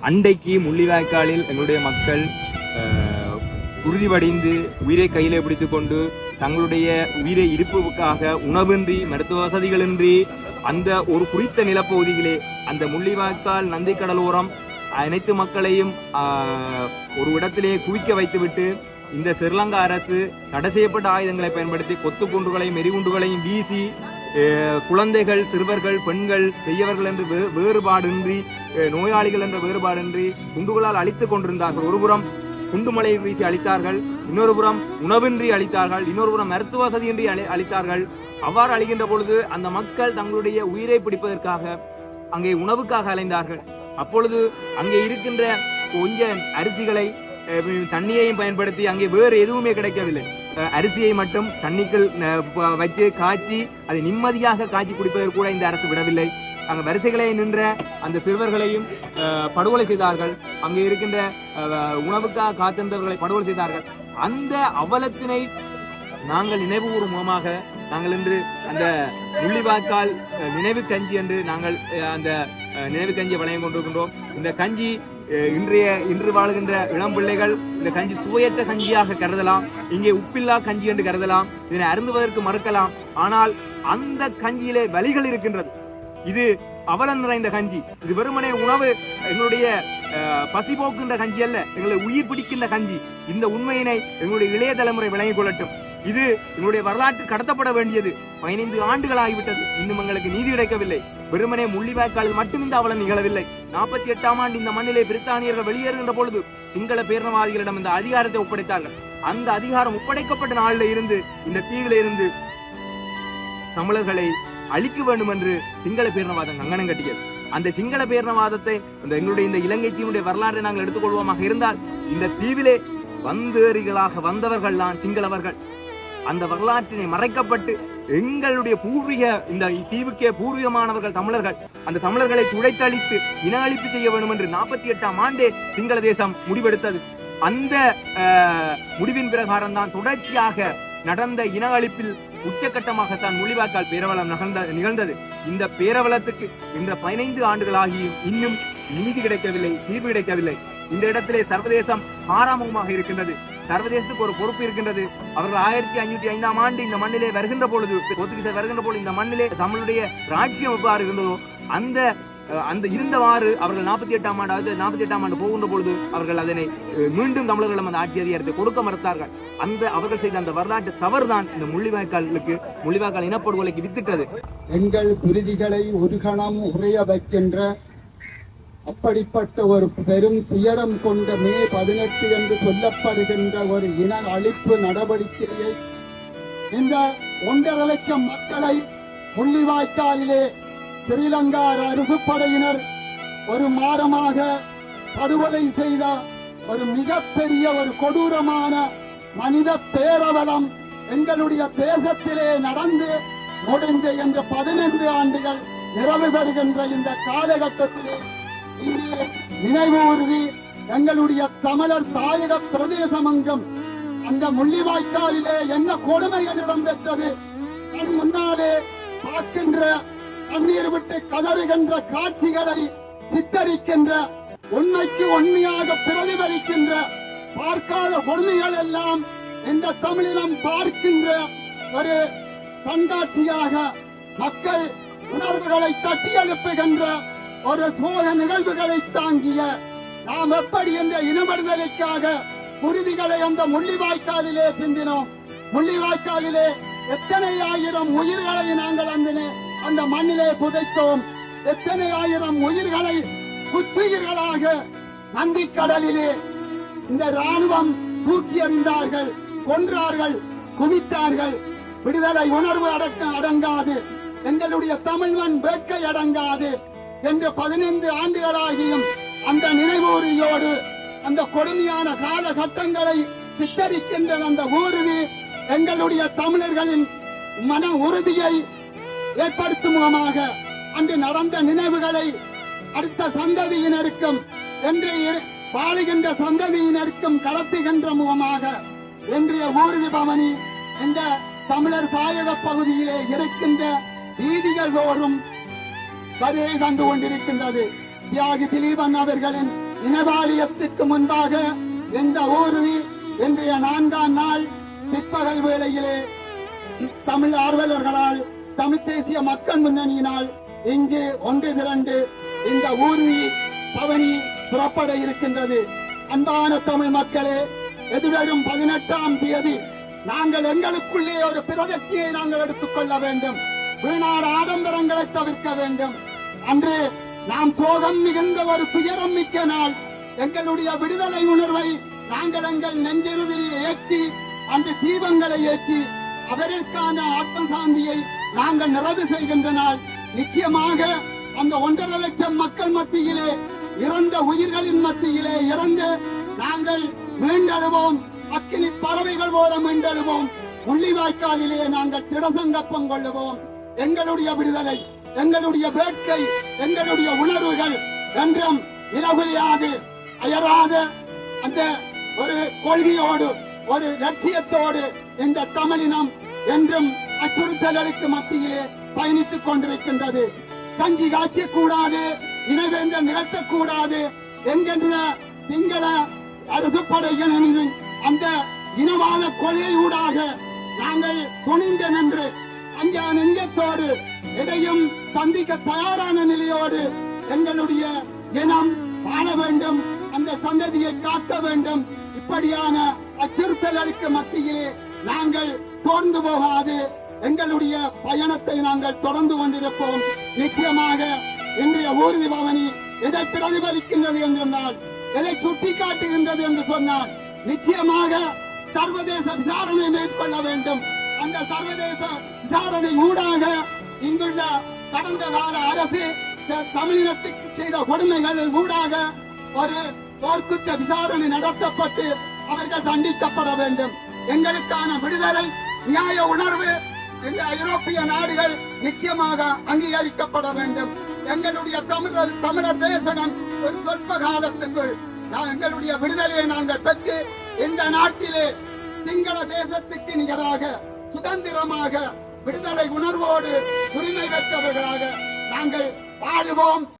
அண்டைக்கு முள்ளிவாய்க்காலில் எங்களுடைய மக்கள் உறுதிபடைந்து உறுதிவடைந்து உயிரை கையிலே பிடித்து கொண்டு தங்களுடைய உயிரை இருப்புக்காக உணவின்றி மருத்துவ வசதிகளின்றி அந்த ஒரு குறித்த நிலப்பகுதியிலே அந்த முள்ளிவாய்க்கால் நந்தி கடலோரம் அனைத்து மக்களையும் ஒரு இடத்திலே குவிக்க வைத்துவிட்டு இந்த ஸ்ரீலங்கா அரசு தடை செய்யப்பட்ட ஆயுதங்களை பயன்படுத்தி கொத்து குண்டுகளையும் எரிகுண்டுகளையும் வீசி குழந்தைகள் சிறுவர்கள் பெண்கள் பெரியவர்கள் என்று வேறுபாடின்றி நோயாளிகள் என்ற வேறுபாடின்றி குண்டுகளால் அழித்துக் கொண்டிருந்தார்கள். ஒருபுறம் குண்டுமலை வீசி அழித்தார்கள் இன்னொரு புறம் உணவின்றி அழித்தார்கள் இன்னொரு புறம் மருத்துவ வசதியின்றி அழி அழித்தார்கள். அவ்வாறு அழிகின்ற பொழுது அந்த மக்கள் தங்களுடைய உயிரை பிடிப்பதற்காக அங்கே உணவுக்காக அலைந்தார்கள். அப்பொழுது அங்கே இருக்கின்ற கொஞ்ச அரிசிகளை தண்ணியையும் பயன்படுத்தி அங்கே வேறு எதுவுமே கிடைக்கவில்லை. அரிசியை மட்டும் தண்ணிக்குள் வச்சு காய்ச்சி அதை நிம்மதியாக காய்ச்சி குடிப்பதற்கு கூட இந்த அரசு விடவில்லை. அங்கே வரிசைகளே நின்ற அந்த சிறுவர்களையும் படுகொலை செய்தார்கள். அங்கே இருக்கின்ற உணவுக்காக காத்திருந்தவர்களை படுகொலை செய்தார்கள். அந்த அவலத்தினை நாங்கள் நினைவு முகமாக நாங்கள் இன்று அந்த முள்ளிவாய்க்கால் நினைவு கஞ்சி என்று நாங்கள் அந்த நினைவு கஞ்சியை வழங்கிக் கொண்டிருக்கின்றோம். இந்த கஞ்சி இன்றைய இன்று வாழ்கின்ற இளம் பிள்ளைகள் இந்த கஞ்சி சுவையற்ற கஞ்சியாக கருதலாம். இங்கே உப்பில்லா கஞ்சி என்று கருதலாம். இதனை அருந்துவதற்கு மறுக்கலாம். ஆனால் அந்த கஞ்சியிலே வலிகள் இருக்கின்றது. இது அவலம் நிறைந்த கஞ்சி. இது வெறுமனே உணவு எங்களுடைய அஹ், பசி போக்குகின்ற கஞ்சி அல்ல எங்களை உயிர் பிடிக்கின்ற கஞ்சி. இந்த உண்மையினை எங்களுடைய இளைய தலைமுறை விளங்கிக் கொள்ளட்டும். இது எங்களுடைய வரலாற்று கடத்தப்பட வேண்டியது. பதினைந்து ஆண்டுகள் ஆகிவிட்டது இன்னும் எங்களுக்கு நீதி கிடைக்கவில்லை. வெறுமனே முள்ளிவாய்க்காலில் மட்டும் இந்த அவலம் நிகழவில்லை. நாற்பத்தி எட்டாம் ஆண்டு இந்த மண்ணிலே பிரித்தானியர்கள் வெளியேறுகின்ற பொழுது சிங்கள பேரணவாதிகளிடம் இந்த அதிகாரத்தை ஒப்படைத்தார்கள். அந்த அதிகாரம் ஒப்படைக்கப்பட்ட நாளில் இருந்து இந்த தீவில இருந்து தமிழர்களை அழிக்க வேண்டும் என்று சிங்கள பேரணவாதம் கங்கணம் கட்டியது. அந்த சிங்கள பேரணவாதத்தை அந்த எங்களுடைய இந்த இலங்கை தீவுடைய வரலாற்றை நாங்கள் எடுத்துக்கொள்வோமாக இருந்தால் இந்த தீவிலே வந்தேறிகளாக வந்தவர்கள் தான் சிங்களவர்கள். அந்த வரலாற்றினை மறைக்கப்பட்டு எங்களுடைய பூர்வீக இந்த தீவுக்கே பூர்வீகமானவர்கள் தமிழர்கள். அந்த தமிழர்களை துடைத்தளித்து இன அழிப்பு செய்ய வேண்டும் என்று நாற்பத்தி எட்டாம் ஆண்டே சிங்கள தேசம் முடிவெடுத்தது. அந்த முடிவின் பிரகாரம் தான் தொடர்ச்சியாக நடந்த இன அழிப்பில் உச்சக்கட்டமாகத்தான் முள்ளிவாய்க்கால் பேரவலம் நிகழ்ந்த நிகழ்ந்தது. இந்த பேரவலத்துக்கு இந்த பதினைந்து ஆண்டுகளாகியும் இன்னும் நீதி கிடைக்கவில்லை தீர்வு கிடைக்கவில்லை. இந்த இடத்திலே சர்வதேசம் பாராமுகமாக இருக்கின்றது. சர்வதேசத்துக்கு ஒரு பொறுப்பு இருக்கின்றது. அவர்கள் ஆயிரத்தி ஐநூத்தி ஐந்தாம் ஆண்டு இந்த மண்ணிலே வருகின்ற பொழுது போர்த்துகீசர் வருகின்ற பொழுது இந்த மண்ணிலே தமிழுடைய ராஜ்யம் எவ்வாறு இருந்ததோ அந்த அந்த இருந்தவாறு அவர்கள் நாற்பத்தி எட்டாம் ஆண்டு அதாவது நாற்பத்தி எட்டாம் ஆண்டு போகின்ற பொழுது அவர்கள் அதனை மீண்டும் தமிழர்களிடம் அந்த ஆட்சி அதிகாரத்தை கொடுக்க மறுத்தார்கள். அந்த அவர்கள் செய்த அந்த வரலாற்று தவறுதான் இந்த முள்ளிவாய்க்காலுக்கு முள்ளிவாய்க்கால் இனப்படுகொலைக்கு வித்திட்டது. எங்கள் குருதிகளை ஒரு கணம் உறைய வைக்கின்ற அப்படிப்பட்ட ஒரு பெரும் துயரம் கொண்ட மே பதினெட்டு என்று சொல்லப்படுகின்ற ஒரு இன அழிப்பு நடவடிக்கையை இந்த ஒன்றரை லட்சம் மக்களை முள்ளிவாய்க்காலிலே ஸ்ரீலங்கா அரசு படையினர் ஒரு மாதமாக படுகொலை செய்த ஒரு மிகப்பெரிய ஒரு கொடூரமான மனித பேரவலம் எங்களுடைய தேசத்திலே நடந்து முடிந்து என்று பதினைந்து ஆண்டுகள் நிறைவு பெறுகின்ற இந்த காலகட்டத்திலே இங்கே நினைவு உறுதி எங்களுடைய தமிழர் தாயக பிரதேசமங்கம் அந்த முள்ளிவாய்க்காலிலே என்ன கொடுமைகள் இடம்பெற்றது. முன்னாலே பார்க்கின்ற கண்ணீர் விட்டு கதறுகின்ற காட்சிகளை சித்தரிக்கின்ற உண்மைக்கு உண்மையாக பிரதிபலிக்கின்ற பார்க்காத கொடுமைகள் எல்லாம் இந்த தமிழினம் பார்க்கின்ற ஒரு கண்காட்சியாக மக்கள் உணர்வுகளை தட்டி எழுப்புகின்ற ஒரு சோக நிகழ்வுகளை தாங்கிய நாம் எப்படி இந்த இனமடுதலுக்காக குருதிகளை அந்த முள்ளிவாய்க்காலிலே சிந்தினோம்? முள்ளிவாய்க்காலிலே எத்தனை ஆயிரம் உயிர்களை நாங்கள் அந்தினேன் அந்த மண்ணிலே புதைத்தோம். எத்தனை ஆயிரம் உயிர்களை குற்றுயிர்களாக நந்திக்கடலிலே. இந்த ராணுவம் தூக்கி எறிந்தார்கள் கொன்றார்கள் குவித்தார்கள். விடுதலை உணர்வு அடக்க அடங்காது. எங்களுடைய தமிழ்மண் வேட்கை அடங்காது என்று பதினைந்து ஆண்டுகளாகியும் அந்த நினைவூரியோடு அந்த கொடுமையான காலகட்டங்களை சித்தரிக்கின்ற அந்த ஊர்தி எங்களுடைய தமிழர்களின் மன உறுதியை ஏற்படுத்தும் முகமாக அன்று நடந்த நினைவுகளை அடுத்த சந்ததியினருக்கும் என்று வாழுகின்ற சந்ததியினருக்கும் கடத்துகின்ற முகமாக இன்றைய ஊர்தி பவனி இந்த தமிழர் தாயக பகுதியிலே இருக்கின்ற வீதிகள் தோறும் வருகை தந்து கொண்டிருக்கின்றது. தியாகி திலீபன் அவர்களின் இனவாலயத்திற்கு முன்பாக இந்த ஊர்தி இன்றைய நான்காம் நாள் பிற்பகல் வேளையிலே தமிழ் ஆர்வலர்களால் தமிழ் தேசிய மக்கள் முன்னணியினால் இங்கு ஒன்று திரண்டு இந்த ஊர்வி பவனி புறப்பட இருக்கின்றது. அன்பான தமிழ் மக்களே எதிர்வரும் பதினெட்டாம் தேதி நாங்கள் எங்களுக்குள்ளே ஒரு பிரதட்சியை நாங்கள் எடுத்துக்கொள்ள வேண்டும். வீணாட ஆடம்பரங்களை தவிர்க்க வேண்டும். அன்று நாம் சோகம் மிகுந்த ஒரு துயரம் மிக்க நாள். எங்களுடைய விடுதலை உணர்வை நாங்கள் எங்கள் நெஞ்சிறுதியை ஏற்றி அன்று தீபங்களை ஏற்றி அவர்களுக்கான ஆத்ம சாந்தியை நாங்கள் நிறைவு செய்கின்ற நாள் நிச்சயமாக அந்த ஒன்றரை லட்சம் மக்கள் மத்தியிலே இறந்த உயிர்களின் மத்தியிலே இறந்து நாங்கள் மீண்டெழுவோம். அக்கினி பறவைகள் போல மீண்டெழுவோம். உள்ளிவாய்க்காலிலே நாங்கள் திடசங்கப்பம் கொள்ளுவோம் எங்களுடைய விடுதலை எங்களுடைய வேட்கை எங்களுடைய உணர்வுகள் என்றும் நிலகுலியாது அயராத அந்த ஒரு கொள்கையோடு ஒரு லட்சியத்தோடு இந்த தமிழினம் என்றும் அச்சுறுத்தல்களுக்கு மத்தியிலே பயணித்துக் கொண்டிருக்கின்றது. கஞ்சி காய்ச்ச கூடாது இனவேந்தம் நிகழ்த்தக்கூடாது என்கின்ற சிங்கள அரசு படைகளின் அந்த இனவாத கொலையூடாக நாங்கள் துணிந்து நின்று அஞ்சா நெஞ்சத்தோடு எதையும் சந்திக்க தயாரான நிலையோடு எங்களுடைய இனம் வாழ வேண்டும் அந்த சந்ததியை காக்க வேண்டும். இப்படியான அச்சுறுத்தல்களுக்கு மத்தியிலே நாங்கள் சோர்ந்து போகாது. எங்களுடைய பயணத்தை நாங்கள் தொடர்ந்து கொண்டிருப்போம். நிச்சயமாக இன்றைய ஊர்தி பவனி எதை பிரதிபலிக்கின்றது என்றால் எதை சுட்டிக்காட்டுகின்றது என்று சொன்னால் நிச்சயமாக சர்வதேச விசாரணை மேற்கொள்ள வேண்டும். அந்த சர்வதேச விசாரணை ஊடாக இங்குள்ள கடந்த கால அரசு தமிழினத்துக்கு செய்த கொடுமைகள் ஊடாக ஒரு போர்க்குற்ற விசாரணை நடத்தப்பட்டு அவர்கள் தண்டிக்கப்பட வேண்டும். எங்களுக்கான விடுதலை நியாய உணர்வு இந்த ஐரோப்பிய நாடுகள் நிச்சயமாக அங்கீகரிக்கப்பட வேண்டும். எங்களுடைய தமிழர் தமிழர் தேசகம் ஒரு சொற்ப காலத்துக்குள் எங்களுடைய விடுதலையை நாங்கள் பெற்று இந்த நாட்டிலே சிங்கள தேசத்துக்கு நிகராக சுதந்திரமாக விடுதலை உணர்வோடு உரிமை பெற்றவர்களாக நாங்கள் வாழுவோம்.